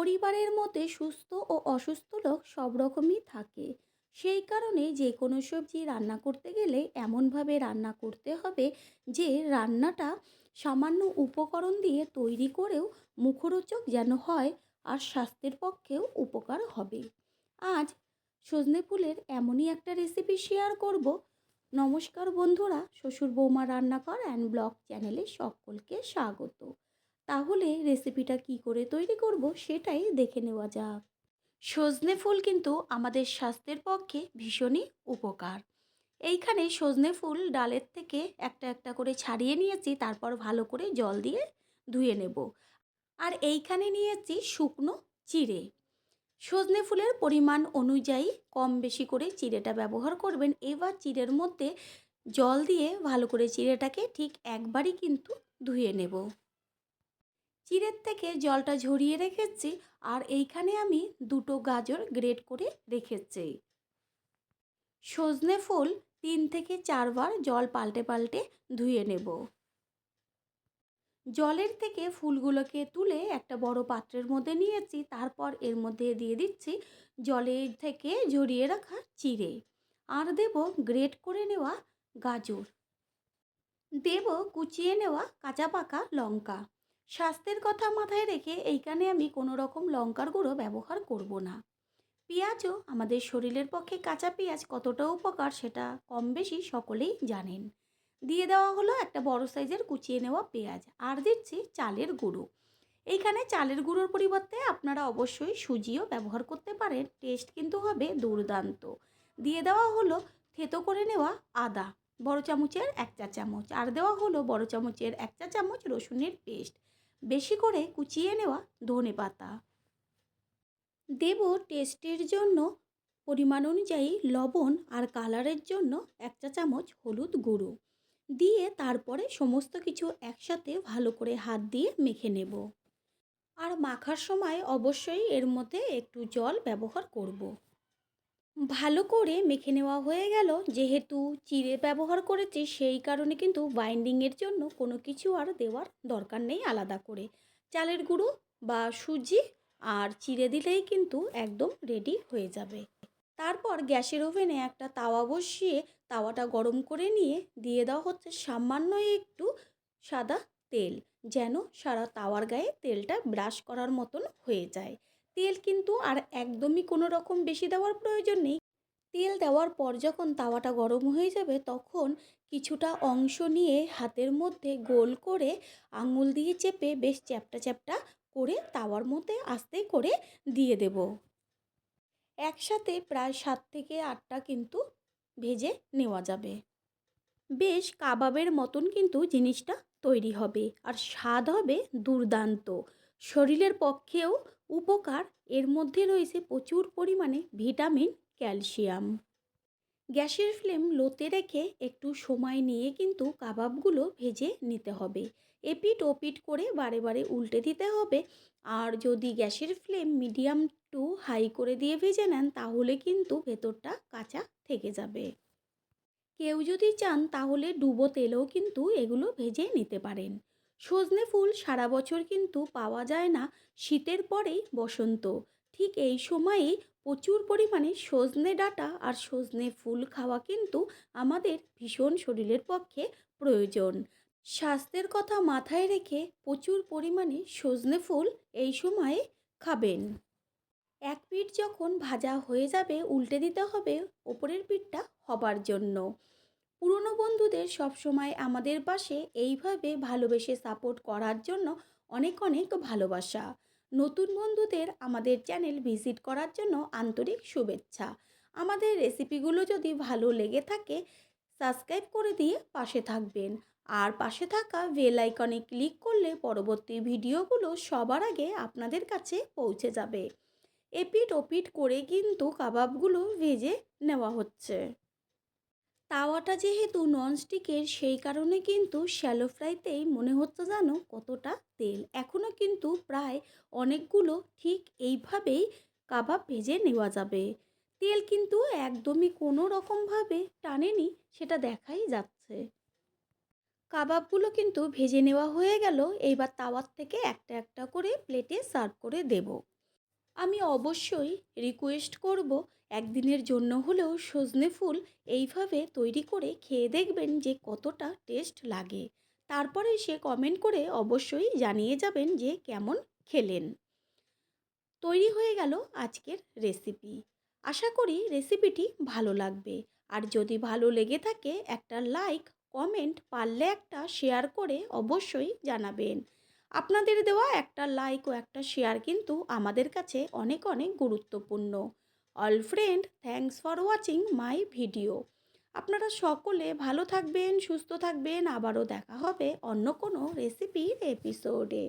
পরিবারের মধ্যে সুস্থ ও অসুস্থ লোক সব রকমই থাকে। সেই কারণে যে কোনো সবজি রান্না করতে গেলে এমনভাবে রান্না করতে হবে যে রান্নাটা সামান্য উপকরণ দিয়ে তৈরি করেও মুখরোচক যেন হয় আর স্বাস্থ্যের পক্ষেও উপকার হবে। আজ সজনে ফুলের এমনই একটা রেসিপি শেয়ার করব। নমস্কার বন্ধুরা শ্বশুর বৌমা রান্নাঘর অ্যান্ড ব্লগ চ্যানেলে সকলকে স্বাগত। তাহলে রেসিপিটা কি করে তৈরি করব সেটাই দেখে নেওয়া যাক। সজনে ফুল কিন্তু আমাদের স্বাস্থ্যের পক্ষে ভীষণই উপকার। এইখানে সজনে ফুল ডালের থেকে একটা একটা করে ছাড়িয়ে নিয়েছি, তারপর ভালো করে জল দিয়ে ধুয়ে নেব। আর এইখানে নিয়েছি শুকনো চিড়ে। সজনে ফুলের পরিমাণ অনুযায়ী কম বেশি করে চিড়েটা ব্যবহার করবেন। এবার চিড়ের মধ্যে জল দিয়ে ভালো করে চিড়েটাকে ঠিক একবারই কিন্তু ধুয়ে নেব। চিড়ের থেকে জলটা ঝরিয়ে রেখেছি আর এইখানে আমি দুটো গাজর গ্রেট করে রেখেছি। সজনে ফুল তিন থেকে চারবার জল পাল্টে পাল্টে ধুয়ে নেব। জলের থেকে ফুলগুলোকে তুলে একটা বড় পাত্রের মধ্যে নিয়েছি, তারপর এর মধ্যে দিয়ে দিচ্ছি জলের থেকে ঝরিয়ে রাখা চিড়ে। আর দেব গ্রেট করে নেওয়া গাজর। দেব কুচিয়ে নেওয়া কাঁচা পাকা লঙ্কা। স্বাস্থ্যের কথা মাথায় রেখে এইখানে আমি কোনো রকম লঙ্কার গুঁড়ো ব্যবহার করব না। পেঁয়াজও আমাদের শরীরের পক্ষে কাঁচা পেঁয়াজ কতটা উপকার সেটা কম বেশি সকলেই জানেন। দিয়ে দেওয়া হলো একটা বড় সাইজের কুচিয়ে নেওয়া পেঁয়াজ আর দিচ্ছি চালের গুঁড়ো। এইখানে চালের গুঁড়োর পরিবর্তে আপনারা অবশ্যই সুজিও ব্যবহার করতে পারেন, টেস্ট কিন্তু হবে দুর্দান্ত। দিয়ে দেওয়া হলো থেতো করে নেওয়া আদা, বড় চামচের এক চা চামচ। আর দেওয়া হলো বড় চামচের এক চা চামচ রসুনের পেস্ট। বেশি করে কুচিয়ে নেওয়া ধনে পাতা দেব টেস্টের জন্য পরিমাণ অনুযায়ী লবণ আর কালারের জন্য এক চা চামচ হলুদ গুঁড়ো দিয়ে তারপরে সমস্ত কিছু একসাথে ভালো করে হাত দিয়ে মেখে নেব আর মাখার সময় অবশ্যই এর মধ্যে একটু জল ব্যবহার করব। ভালো করে মেখে নেওয়া হয়ে গেল। যেহেতু চিড়ে ব্যবহার করেছি, সেই কারণে কিন্তু বাইন্ডিংয়ের জন্য কোনো কিছু আর দেওয়ার দরকার নেই আলাদা করে। চালের গুঁড়ো বা সুজি আর চিড়ে দিলেই কিন্তু একদম রেডি হয়ে যাবে। তারপর গ্যাসের ওভেনে একটা তাওয়া বসিয়ে তাওয়াটা গরম করে নিয়ে দিয়ে দেওয়া হচ্ছে সামান্য একটু সাদা তেল, যেন সারা তাওয়ার গায়ে তেলটা ব্রাশ করার মতন হয়ে যায়। তেল কিন্তু আর একদমই কোনো রকম বেশি দেওয়ার প্রয়োজন নেই। তেল দেওয়ার পর যখন তাওয়াটা গরম হয়ে যাবে, তখন কিছুটা অংশ নিয়ে হাতের মধ্যে গোল করে আঙুল দিয়ে চেপে বেশ চ্যাপটা চ্যাপটা করে তাওয়ার মধ্যে আস্তে করে দিয়ে দেব। একসাথে প্রায় সাত থেকে আটটা কিন্তু ভেজে নেওয়া যাবে। বেশ কাবাবের মতন কিন্তু জিনিসটা তৈরি হবে, আর স্বাদ হবে দুর্দান্ত। শরীরের পক্ষেও উপকার, এর মধ্যে রয়েছে প্রচুর পরিমাণে ভিটামিন, ক্যালসিয়াম। গ্যাসের ফ্লেম লোতে রেখে একটু সময় নিয়ে কিন্তু কাবাবগুলো ভেজে নিতে হবে। এপিট ওপিট করে বারে বারে উল্টে দিতে হবে। আর যদি গ্যাসের ফ্লেম মিডিয়াম টু হাই করে দিয়ে ভেজে নেন, তাহলে কিন্তু ভেতরটা কাঁচা থেকে যাবে। কেউ যদি চান, তাহলে ডুবো তেলেও কিন্তু এগুলো ভেজে নিতে পারেন। সজনে ফুল সারা বছর কিন্তু পাওয়া যায় না শীতের পরেই বসন্ত। ঠিক এই সময়েই প্রচুর পরিমাণে সজনে ডাঁটা আর সজনে ফুল খাওয়া কিন্তু আমাদের ভীষণ শরীরের পক্ষে প্রয়োজন। স্বাস্থ্যের কথা মাথায় রেখে প্রচুর পরিমাণে সজনে ফুল এই সময়ে খাবেন। এক পিঠ যখন ভাজা হয়ে যাবে উল্টে দিতে হবে, ওপরের পিঠটা হবার জন্য। পুরনো বন্ধুদের সবসময় আমাদের পাশে এইভাবে ভালোবেসে সাপোর্ট করার জন্য অনেক অনেক ভালোবাসা। নতুন বন্ধুদের আমাদের চ্যানেল ভিজিট করার জন্য আন্তরিক শুভেচ্ছা। আমাদের রেসিপিগুলো যদি ভালো লেগে থাকে, সাবস্ক্রাইব করে দিয়ে পাশে থাকবেন। আর পাশে থাকা বেল আইকনে ক্লিক করলে পরবর্তী ভিডিওগুলো সবার আগে আপনাদের কাছে পৌঁছে যাবে। এপিট ওপিট করে কিন্তু কাবাবগুলো ভেজে নেওয়া হচ্ছে। তাওয়াটা যেহেতু ননস্টিকের সেই কারণে কিন্তু শ্যালো ফ্রাইতেই মনে হচ্ছে যেন কতটা তেল। এখনও কিন্তু প্রায় অনেকগুলো ঠিক এইভাবেই কাবাব ভেজে নেওয়া যাবে। তেল কিন্তু একদমই কোনো রকমভাবে টানেনি, সেটা দেখাই যাচ্ছে। কাবাবগুলো কিন্তু ভেজে নেওয়া হয়ে গেল, এইবার তাওয়ার থেকে একটা একটা করে প্লেটে সার্ভ করে দেব। আমি অবশ্যই রিকোয়েস্ট করব একদিনের জন্য হলেও সজনে ফুল এইভাবে তৈরি করে খেয়ে দেখবেন যে কতটা টেস্ট লাগে। তারপরে সে কমেন্ট করে অবশ্যই জানিয়ে যাবেন যে কেমন খেলেন। তৈরি হয়ে গেল আজকের রেসিপি আশা করি রেসিপিটি ভালো লাগবে। আর যদি ভালো লেগে থাকে একটা লাইক কমেন্ট পারলে একটা শেয়ার করে অবশ্যই জানাবেন। আপনাদের দেওয়া একটা লাইক ও একটা শেয়ার কিন্তু আমাদের কাছে অনেক অনেক গুরুত্বপূর্ণ। All friend thanks for watching my video. আপনারা সকলে ভালো থাকবেন, সুস্থ থাকবেন। আবারও দেখা হবে অন্য কোনো রেসিপির এপিসোডে।